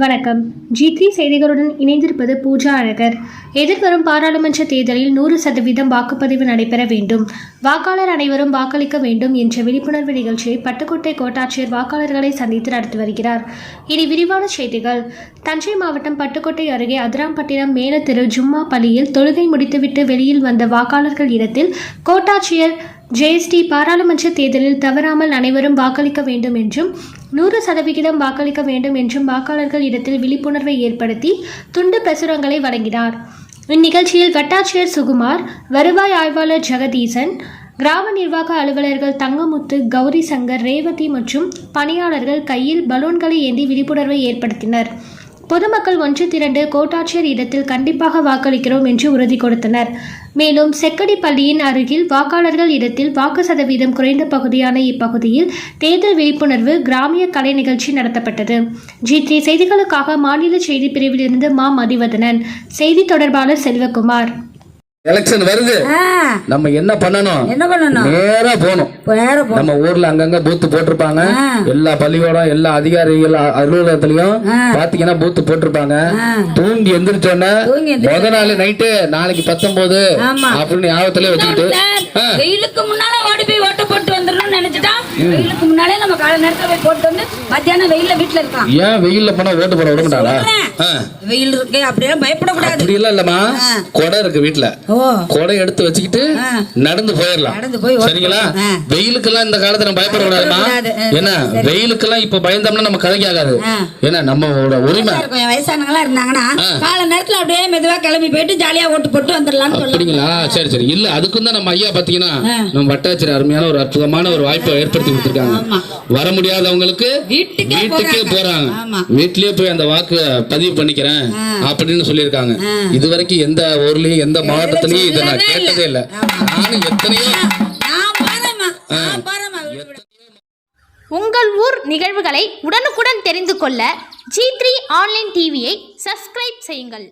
வணக்கம். G three செய்திகளுடன் இணைந்திருப்பது பூஜா அழகர். எதிர்வரும் பாராளுமன்ற தேர்தலில் நூறு சதவீதம் வாக்குப்பதிவு நடைபெற வேண்டும். வாக்காளர் அனைவரும் வாக்களிக்க வேண்டும் என்ற விழிப்புணர்வு நிகழ்ச்சியை பட்டுக்கோட்டை கோட்டாட்சியர் வாக்காளர்களை சந்தித்து நடத்தி வருகிறார். இனி விரிவான செய்திகள். தஞ்சை மாவட்டம் பட்டுக்கோட்டை அருகே அதிராம்பட்டினம் மேலத்திரு ஜும்மா பள்ளியில் தொழுகை முடித்துவிட்டு வெளியில் வந்த வாக்காளர்கள் இடத்தில் கோட்டாட்சியர் ஜேஎஸ்டி பாராளுமன்ற தேர்தலில் தவறாமல் அனைவரும் வாக்களிக்க வேண்டும் என்றும் நூறு சதவிகிதம் வாக்களிக்க வேண்டும் என்றும் வாக்காளர்கள் இடத்தில் விழிப்புணர்வை ஏற்படுத்தி துண்டு பிரசுரங்களை வழங்கினார். இந்நிகழ்ச்சியில் வட்டாட்சியர் சுகுமார் வருவாய் ஆய்வாளர் ஜெகதீசன் கிராம நிர்வாக அலுவலர்கள் தங்கமுத்து கௌரி சங்கர் ரேவதி மற்றும் பணியாளர்கள் கையில் பலூன்களை ஏந்தி விழிப்புணர்வை ஏற்படுத்தினர். பொதுமக்கள் ஒன்று திரண்டு கோட்டாட்சியர் இடத்தில் கண்டிப்பாக வாக்களிக்கிறோம் என்று உறுதி கொடுத்தனர். மேலும் செக்கடி பள்ளியின் அருகில் வாக்காளர்கள் இடத்தில் வாக்கு சதவீதம் குறைந்த பகுதியான இப்பகுதியில் தேர்தல் விழிப்புணர்வு கிராமிய கலை நிகழ்ச்சி நடத்தப்பட்டது. ஜி த்ரீ செய்திகளுக்காக மாநில செய்தி பிரிவிலிருந்து மா மதிவதனன். செய்தி தொடர்பாளர் செல்வகுமார். எலெக்ஷன் வருது நம்ம என்ன பண்ணணும் என்ன பண்ணணும் நேரா போகணும் நம்ம ஊர்ல அங்கங்க பூத்து போட்டிருப்பாங்க. எல்லா பள்ளிக்கூடம் எல்லா அதிகாரிகள் அலுவலகத்திலயும். பாத்தீங்கன்னா பூத்து போட்டிருப்பாங்க. தூங்கி எந்திரிச்சோன்னே முத நாள் நைட்டு நாளைக்கு பத்தொன்பது. அப்படின்னு ஞாபகத்திலே வச்சுக்கிட்டு. வெயிலுக்கு முன்னால ஓடி போய் ஓட்ட போட்டு வந்துடணும்னு நினைச்சிட்டா வெயிலுக்கு முன்னாலே நம்ம காலை நேரத்துல போய் போட்டு வந்து மத்தியானம் வெயில்ல வீட்டுல இருக்கலாம். ஏன் வெயில்ல போனா ஓட்டு போட விட மாட்டாங்களா ஆ. வெயில் இருக்கு அப்படியே பயப்படக்கூடாது. அப்படி எல்லாம் இல்லம்மா. கொடை இருக்கு வீட்டுல கொடை எடுத்து வச்சுக்கிட்டு. நடந்து போயிடலாம். நடந்து போய் சரிங்களா. வெயிலுக்கெல்லாம் இந்த காலத்துல நம்ம பயப்படக்கூடாதுமா ஏன்னா வெயிலுக்கெல்லாம் இப்ப பயந்தோம்னா நம்ம கதைக்கு ஆகாது. ஏன்னா நம்மளோட உரிமை. வயசானவங்களா இருந்தாங்கன்னா. காலை நேரத்துல அப்படியே மெதுவா கிளம்பி போயிட்டு ஜாலியா ஓட்டு போட்டு வந்துடலாம்னு சொல்லலாம் அப்படிங்களா? சரி சரி. இல்ல அதுக்கும் தான் நம்ம ஐயா பாத்தீங்கன்னா. நம்ம வட்டாட்சியர் அருமையான ஒரு அற்புதமான ஒரு வாய்ப்பை ஏற்படுத்தி கொடுத்துருக்காங்க ஆமா. வர முடியாதவங்களுக்கு வீட்டுக்கே வீட்டுக்கே போறாங்க. வீட்லயே போய் அந்த வாக்கு பதிவு பண்ணிக்கிறேன். அப்படின்னு சொல்லியிருக்காங்க. இது வரைக்கும் எந்த ஊர்லயும் எந்த மாவட்டத்திலயும் இதை நான். கேட்டதே இல்ல நானும் எத்தனையோ. உங்கள் ஊர் நிகழ்வுகளை உடனுக்குடன் தெரிந்து கொள்ள ஜி த்ரீ ஆன்லைன் டிவியை சப்ஸ்கிரைப் செய்யுங்கள்